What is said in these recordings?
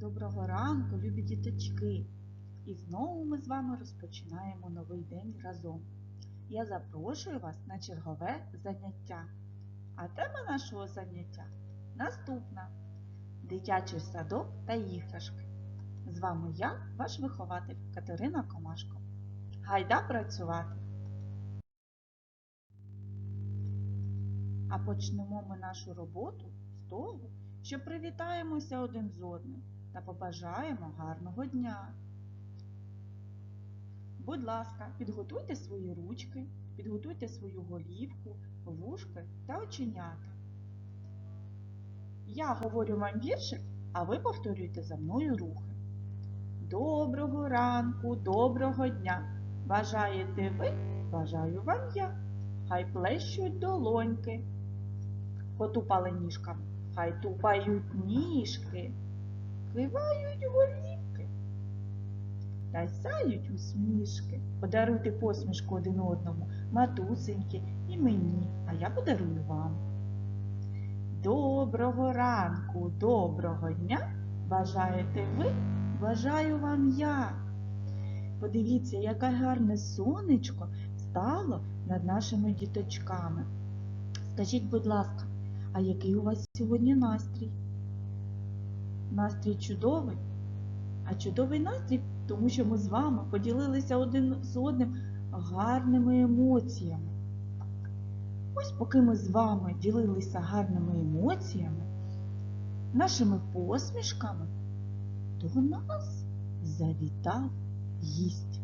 Доброго ранку, любі діточки! І знову ми з вами розпочинаємо новий день разом. Я запрошую вас на чергове заняття. А тема нашого заняття наступна: дитячий садок та іграшки. З вами я, ваш вихователь Катерина Комашко. Гайда працювати! А почнемо ми нашу роботу з того, що привітаємося один з одним та побажаємо гарного дня. Будь ласка, підготуйте свої ручки, підготуйте свою голівку, вушки та оченята. Я говорю вам віршик, а ви повторюйте за мною рухи. Доброго ранку, доброго дня! Бажаєте ви, бажаю вам я. Хай плещуть долоньки, потупали ніжками, хай тупають ніжки, кивають голівки та сяють усмішки. Подаруйте посмішку один одному, матусеньки і мені, а я подарую вам. Доброго ранку, доброго дня! Бажаєте ви, бажаю вам я. Подивіться, яке гарне сонечко стало над нашими діточками. Скажіть, будь ласка, а який у вас сьогодні настрій? Настрій чудовий? А чудовий настрій, тому що ми з вами поділилися один з одним гарними емоціями. Ось поки ми з вами ділилися гарними емоціями, нашими посмішками, до нас завітав гість.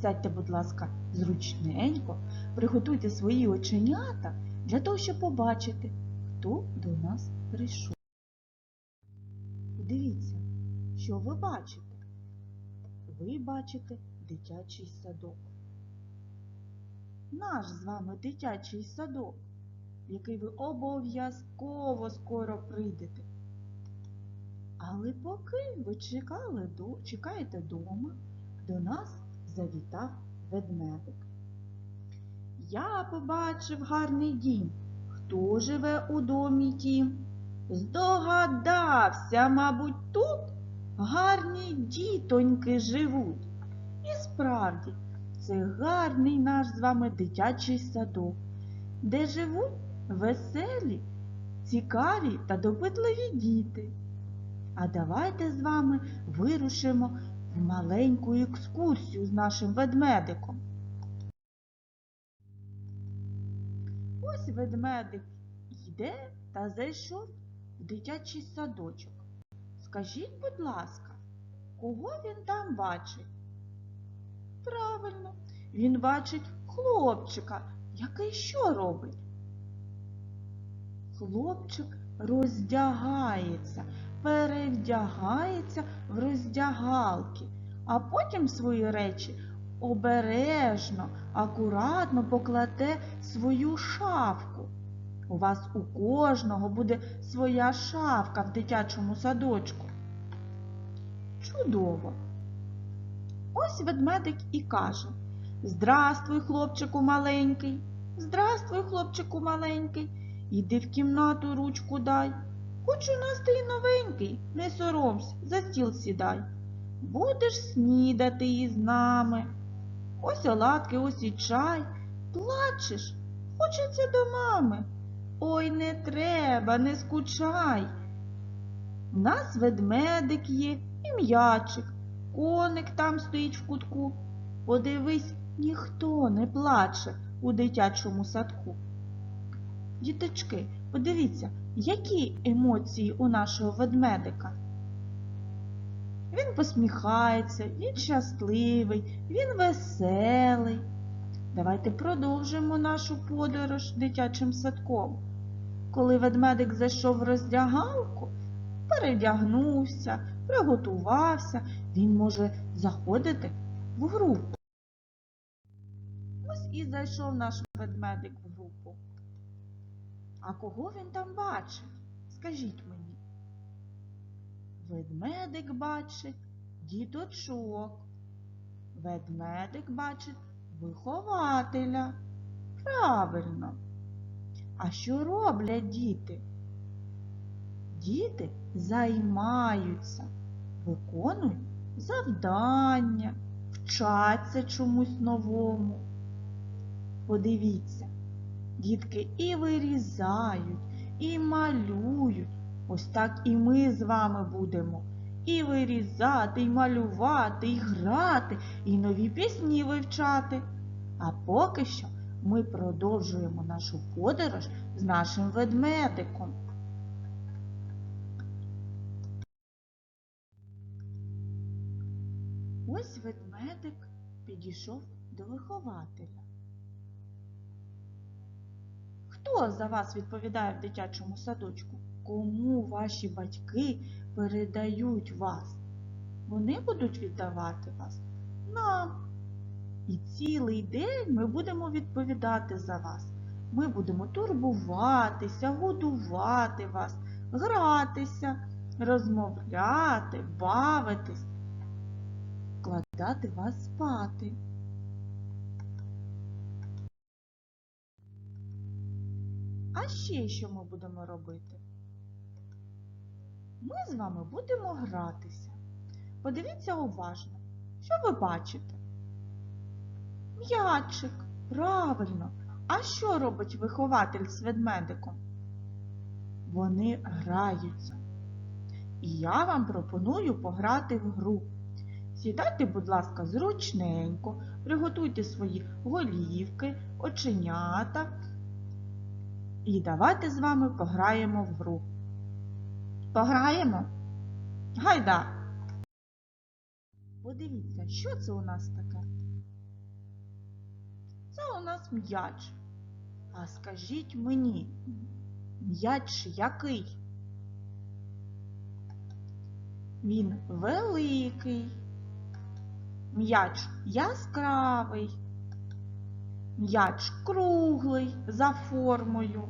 Сядьте, будь ласка, зручненько, приготуйте свої оченята для того, щоб побачити, хто до нас прийшов. Дивіться, що ви бачите? Ви бачите дитячий садок. Наш з вами дитячий садок, в який ви обов'язково скоро прийдете. Але поки ви чекали, чекаєте дома, до нас завітав ведмедик. Я побачив гарний дім. Хто живе у домі тім? Здогадався, мабуть, тут гарні дітоньки живуть. І справді, це гарний наш з вами дитячий садок, де живуть веселі, цікаві та допитливі діти. А давайте з вами вирушимо в маленьку екскурсію з нашим ведмедиком. Ось ведмедик йде та зайшов дитячий садочок. Скажіть, будь ласка, кого він там бачить? Правильно, він бачить хлопчика, який що робить? Хлопчик роздягається, перевдягається в роздягалки, а потім свої речі обережно, акуратно покладе свою шафку. У вас у кожного буде своя шафка в дитячому садочку. Чудово! Ось ведмедик і каже Здравствуй, хлопчику маленький, здравствуй, хлопчику маленький, іди в кімнату ручку дай. Хоч у нас ти й новенький, не соромся, за стіл сідай. Будеш снідати із нами. Ось оладки, ось і чай. Плачеш, хочеться до мами. Ой, не треба, не скучай. У нас ведмедик є і м'ячик, коник там стоїть в кутку. Подивись, ніхто не плаче у дитячому садку. Діточки, подивіться, які емоції у нашого ведмедика. Він посміхається, він щасливий, він веселий. Давайте продовжимо нашу подорож дитячим садком. Коли ведмедик зайшов в роздягалку, передягнувся, приготувався, він може заходити в групу. Ось і зайшов наш ведмедик в групу. А кого він там бачить? Скажіть мені. Ведмедик бачить діточок. Ведмедик бачить вихователя. Правильно. А що роблять діти? діти займаються, виконують завдання, вчаться чомусь новому. Подивіться, дітки і вирізають, і малюють. Ось так і ми з вами будемо. І вирізати, і малювати, і грати, і нові пісні вивчати. А поки що ми продовжуємо нашу подорож з нашим ведмедиком. Ось ведмедик підійшов до вихователя. Хто за вас відповідає в дитячому садочку? Кому ваші батьки передають вас? Вони будуть віддавати вас нам. І цілий день ми будемо відповідати за вас. Ми будемо турбуватися, годувати вас, гратися, розмовляти, бавитись, вкладати вас спати. А ще що ми будемо робити? Ми з вами будемо гратися. Подивіться уважно, що ви бачите? М'ячик, правильно. А що робить вихователь з ведмедиком? Вони граються. І я вам пропоную пограти в гру. Сідайте, будь ласка, зручненько, приготуйте свої голівки, оченята. І давайте з вами пограємо в гру. Пограємо? Гайда! Подивіться, що це у нас таке? Це у нас м'яч. А скажіть мені, м'яч який? Він великий, м'яч яскравий, м'яч круглий за формою,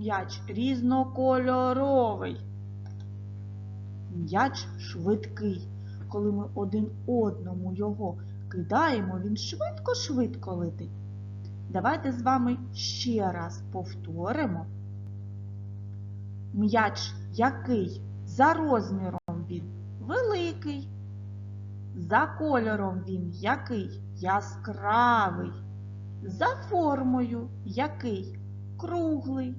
м'яч різнокольоровий, м'яч швидкий. Коли ми один одному його кидаємо, він швидко-швидко летить. Давайте з вами ще раз повторимо. М'яч який? За розміром він великий. За кольором він який? Яскравий. За формою який? Круглий.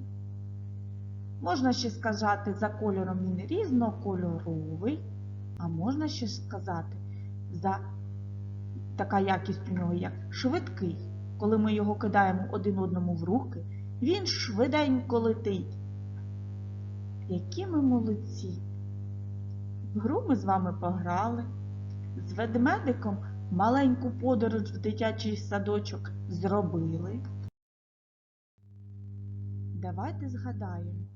Можна ще сказати, за кольором він різнокольоровий, а можна ще сказати, за така якість у нього як швидкий. Коли ми його кидаємо один одному в руки, він швиденько летить. Які ми молодці! В гру ми з вами пограли, з ведмедиком маленьку подорож в дитячий садочок зробили. Давайте згадаємо,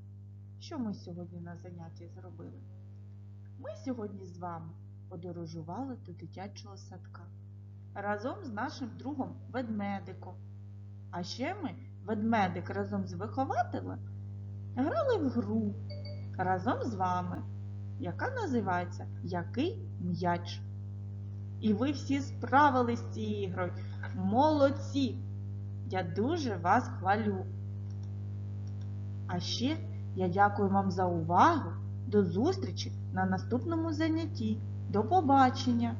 що ми сьогодні на занятті зробили. Ми сьогодні з вами подорожували до дитячого садка разом з нашим другом ведмедиком. А ще ми, ведмедик разом з вихователем, грали в гру разом з вами, яка називається Який м'яч. І ви всі справились з цією ігрою. Молодці! Я дуже вас хвалю. А ще я дякую вам за увагу. До зустрічі на наступному занятті. До побачення!